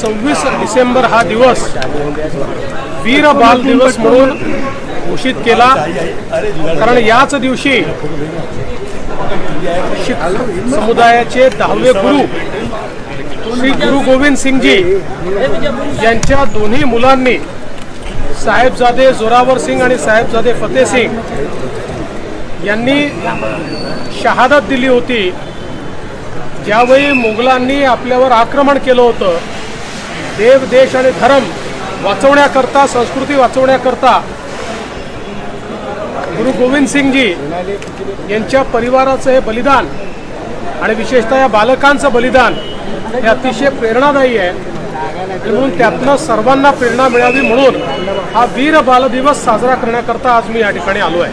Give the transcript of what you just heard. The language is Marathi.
सव्वीस डिसेंबर हा दिवस वीर बाल दिवस म्हणून घोषित केला. कारण याच दिवशी शीख समुदायाचे दहावे गुरु श्री गुरु गोविंद सिंगजी यांच्या दोन्ही मुलांनी साहेबजादे जोरावर सिंग आणि साहेबजादे फतेह सिंग यांनी शहादत दिली होती. ज्यावेळी मुघलांनी आपल्यावर आक्रमण केलं होतं देव देश आणि धर्म वाचवण्याकरता संस्कृती वाचवण्याकरता गुरु गोविंद सिंगजी यांच्या परिवाराचं हे बलिदान आणि विशेषतः या बालकांचं बलिदान हे अतिशय प्रेरणादायी आहे. म्हणून त्यातनं सर्वांना प्रेरणा मिळावी म्हणून हा वीर बालदिवस साजरा करण्याकरता आज मी या ठिकाणी आलो आहे.